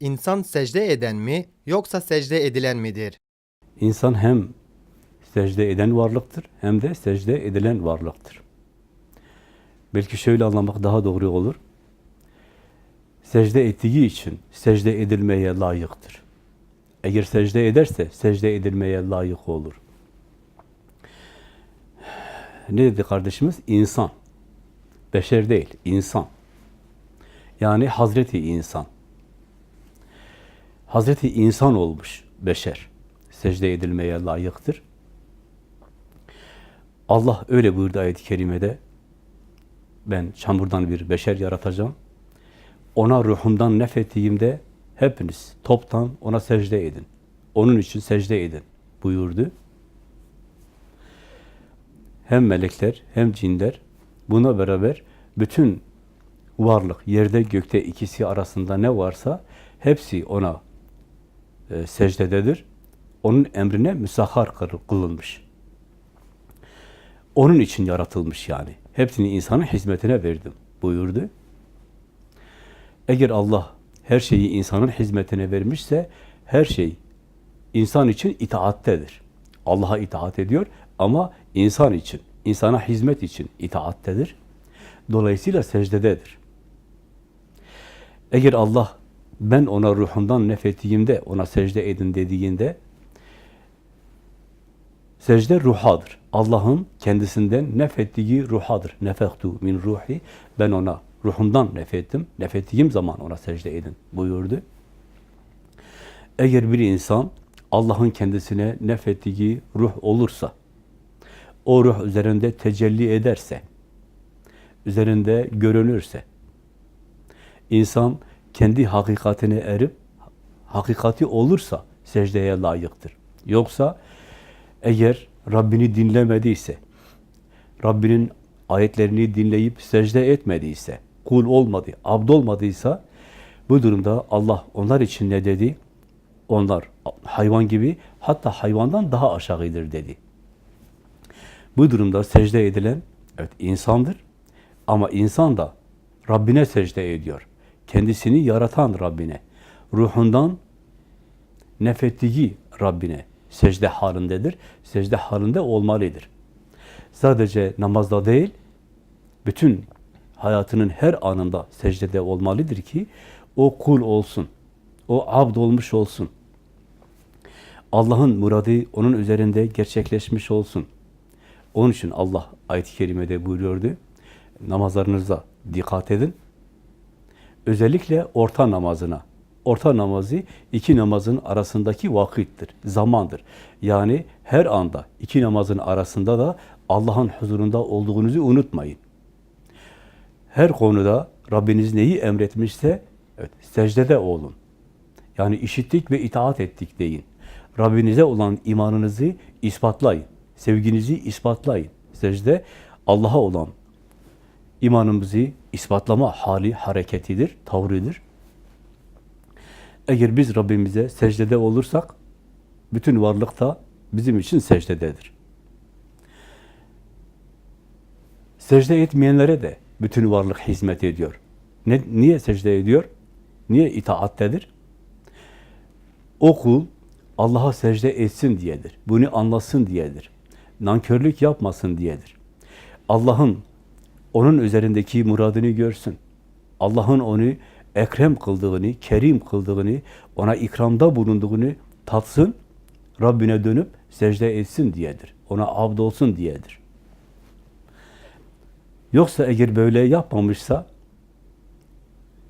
İnsan secde eden mi yoksa secde edilen midir? İnsan hem secde eden varlıktır hem de secde edilen varlıktır. Belki şöyle anlamak daha doğru olur. Secde ettiği için secde edilmeye layıktır. Eğer secde ederse secde edilmeye layık olur. Ne dedi kardeşimiz? İnsan. Beşer değil, insan. Yani Hazreti insan. Hazreti insan olmuş beşer. Secde edilmeye layıktır. Allah öyle buyurdu ayet-i kerimede. Ben çamurdan bir beşer yaratacağım. Ona ruhumdan nefettiğimde hepiniz toptan ona secde edin. Onun için secde edin buyurdu. Hem melekler hem cinler buna beraber bütün varlık, yerde gökte ikisi arasında ne varsa hepsi ona e, secdededir. Onun emrine müsahhar kıl- kılınmış. Onun için yaratılmış yani. Hepsini insanın hizmetine verdim buyurdu. Eğer Allah her şeyi insanın hizmetine vermişse her şey insan için itaattedir. Allah'a itaat ediyor ama insan için, insana hizmet için itaattedir. Dolayısıyla secdededir. Eğer Allah ben ona ruhundan nefettiğimde ona secde edin dediğinde secde ruhadır. Allah'ın kendisinden nefettiği ruhadır. Nefektu min ruhi. Ben ona ruhumdan nefettim. Nefettiğim zaman ona secde edin buyurdu. Eğer bir insan Allah'ın kendisine nefettiği ruh olursa, o ruh üzerinde tecelli ederse, üzerinde görünürse, insan kendi hakikatine erip, hakikati olursa secdeye layıktır. Yoksa eğer Rabbini dinlemediyse, Rabbinin ayetlerini dinleyip secde etmediyse, kul olmadı, abd olmadıysa, bu durumda Allah onlar için ne dedi? Onlar hayvan gibi, hatta hayvandan daha aşağıdır dedi. Bu durumda secde edilen, evet insandır ama insan da Rabbine secde ediyor. Kendisini yaratan Rabbine, ruhundan nefettiği Rabbine secde halindedir. Secde halinde olmalıdır. Sadece namazda değil, bütün hayatının her anında secdede olmalıdır ki o kul olsun, o abd olmuş olsun. Allah'ın muradı onun üzerinde gerçekleşmiş olsun. Onun için Allah ayet-i kerimede buyuruyordu. Namazlarınıza dikkat edin. Özellikle orta namazına. Orta namazı iki namazın arasındaki vakittir, zamandır. Yani her anda iki namazın arasında da Allah'ın huzurunda olduğunuzu unutmayın. Her konuda Rabbiniz neyi emretmişse evet, secdede olun. Yani işittik ve itaat ettik deyin. Rabbinize olan imanınızı ispatlayın. Sevginizi ispatlayın. Secde Allah'a olan imanımızı ispatlama hali, hareketidir, tavrıdır. Eğer biz Rabbimize secdede olursak, bütün varlık da bizim için secdededir. Secde etmeyenlere de bütün varlık hizmet ediyor. Ne, niye secde ediyor? Niye itaattedir? O kul Allah'a secde etsin diyedir. Bunu anlasın diyedir. Nankörlük yapmasın diyedir. Allah'ın onun üzerindeki muradını görsün. Allah'ın onu ekrem kıldığını, kerim kıldığını, ona ikramda bulunduğunu tatsın, Rabbine dönüp secde etsin diyedir. Ona abd olsun diyedir. Yoksa eğer böyle yapmamışsa,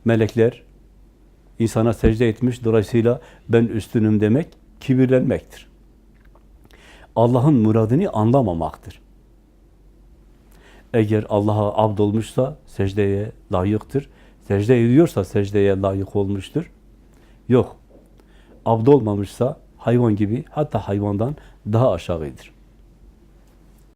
melekler insana secde etmiş, dolayısıyla ben üstünüm demek, kibirlenmektir. Allah'ın muradını anlamamaktır. Eğer Allah'a abd olmuşsa secdeye layıktır. Secde ediyorsa secdeye layık olmuştur. Yok. Abd olmamışsa hayvan gibi hatta hayvandan daha aşağıdır.